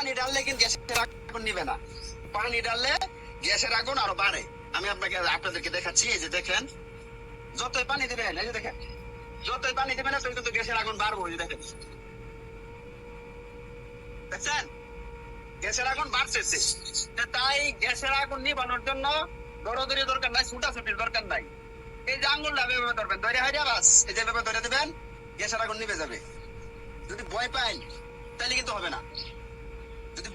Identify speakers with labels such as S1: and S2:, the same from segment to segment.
S1: পানি ডাললে কিন্তু গ্যাসের আগুন নিবে না। পানি ডাললে গ্যাসের আগুন আরও বাড়ে। আমি আপনাকে, আপনাদেরকে দেখাচ্ছি, এই যে দেখেন, যতই পানি দিবেন, এই যে দেখেন, যতই পানি দিবেন ততই কিন্তু গ্যাসের আগুন বাড়বো, এই যে দেখেন। দেখছেন? গ্যাসের আগুন তাই গ্যাসের আগুন নিবানোর জন্য দৌড়াদৌড়ি দরকার নাই ছুটাছুটির দরকার নাই। এই যে আঙুলটা এভাবে ধরবেন ধরে হারিয়া বাস এই যে এভাবে ধরে দিবেন, গ্যাসের আগুন নিভে যাবে। যদি ভয় পাইন তাহলে কিন্তু হবে না।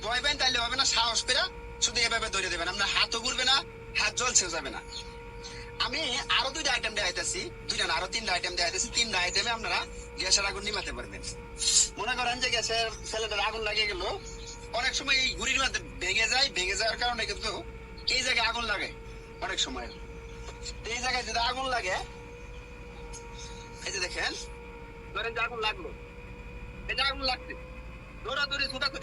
S1: ভয় পাইন তাহলে হবে না সাহস করে শুধু এভাবে ধরে দেবেন। আপনার হাতও ঘুরবে না, হাত জলছেও যাবে না। আমি আরও দুইটা আইটেম দেখাইতেছি, দুইটা না, আরও তিনটা আইটেম দেখাইতেছি। তিনটা আইটেমে আপনারা গ্যাসের আগুন নিমাতে পারবেন। মনে করেন যে গ্যাসের ছেলেটার আগুন লাগিয়ে গেল, অনেক সময় এই ঘুড়ির মধ্যে ভেঙে যায়, ভেঙে যাওয়ার কারণে কিন্তু এই জায়গায় আগুন লাগে, অনেক সময়। এই জায়গায় যদি আগুন লাগে, এই যে দেখেন, ধরেন যে আগুন লাগল এটা আগুন লাগছে, দৌড়াদৌড়ি, ছুটাছুটি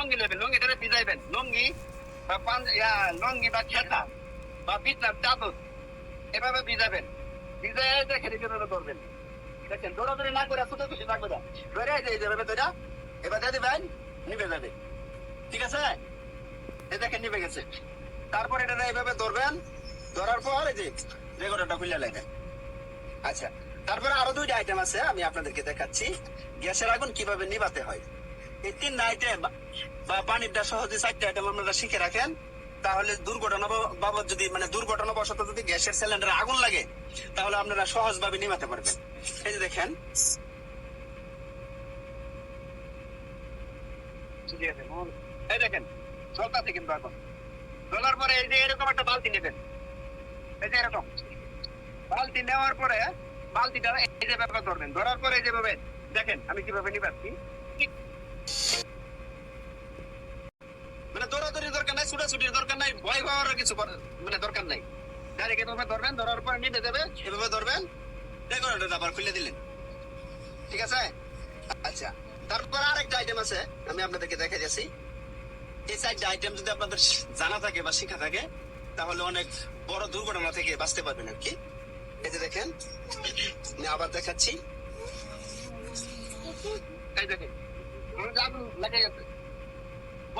S1: লঙ্গি নেবেন লঙ্গিটারে ভিজাইবেন। লঙ্গি বা লঙ্গি বা খেতা বা বিছনার চাদর, এভাবে ভিজাবেন। ভিজাই দেখেন এখানে ধরবেন দেখেন, দৌড়াদৌড়ি না করে ছুটাছুটি না। ধরে যে এই যে এবার দিয়ে দিবেন নিবে যাবে। ঠিক আছে? এই দেখেন নিবে গেছে। তারপর এটা এইভাবে ধরবেন। ধরার পর এই যে রেগুলেটরটা খুলে লাগবে। আচ্ছা তারপরে আরও দুইটা আইটেম আছে, আমি আপনাদেরকে দেখাচ্ছি। গ্যাসের আগুন কীভাবে নিভাতে হয়? এই আইটেম বা পানিটা সহজে চারটে আইটেম আপনারা শিখে রাখেন। তাহলে দুর্ঘটনা বাবদ যদি মানে দুর্ঘটনা বশত যদি গ্যাসের সিলিন্ডারে আগুন লাগে, তাহলে আপনারা সহজভাবে নিভাতে পারবেন। এই যে দেখেন। এই দেখেন, চলতেছে কিন্তু এখন চলার পরে এই যে এরকম একটা বালতি নেবেন। এই যে এরকম। বালতি নেওয়ার পরে বালতিটা এই যে ব্যাপার ধরবেন। ধরার পরে এই যে ভাবে দেখেন, আমি কীভাবে নিবাচ্ছি মানে দৌড়াদৌড়ির ছুটাছুটির দরকার নাই, ভয় পাওয়ার কিছু মানে দরকার নাই। এভাবে ধরবেন, ধরার পরে নিতে দেবে, এভাবে ধরবেন আবার খুলে দিলেন। ঠিক আছে? আচ্ছা তারপর আরেকটা আইটেম আছে, আমি আপনাদেরকে যাচ্ছি এই চারটা আইটেম যদি আপনাদের জানা থাকে বা শেখা থাকে, তাহলে অনেক বড় দুর্ঘটনা থেকে বাঁচতে পারবেন আর কি। এই যে দেখেন, আমি আবার দেখাচ্ছি। এই দেখেন গেছে।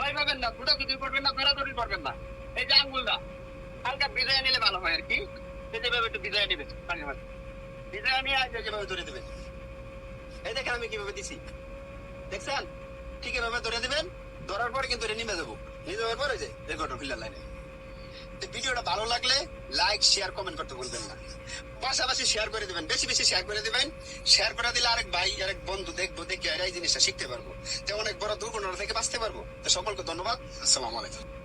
S1: ভয় পাবেন না ছুটাছুটি করবেন না, ফেরাদৌড়ি করবেন না। এই যে আঙ্গুলটা, হালকা বিজয় নিলে ভালো হয় আর কি। যেভাবে একটু বিজয় নিবে, মাঝে মাঝে। আজ যেভাবে ধরে দেবেন এই দেখেন আমি কীভাবে দিছি। দেখছেন? ঠিক এভাবে ধরে দেবেন ধরার পর কিন্তু এটা নেমে যাব নিয়ে যাওয়ার পরে যে রেকর্ড ফিল্ডার লাইনে ভিডিওটা ভালো লাগলে লাইক শেয়ার কমেন্ট করতে ভুলবেন না। পাশাপাশি শেয়ার করে দেবেন, বেশি বেশি শেয়ার করে দেবেন। শেয়ার করে দিলে আরেক ভাই, আরেক বন্ধু দেখব, দেখে এই জিনিসটা শিখতে পারব। তো অনেক বড় দুর্ঘটনা থেকে বাঁচতে পারব। তো সকলকে ধন্যবাদ। আসসালামু আলাইকুম।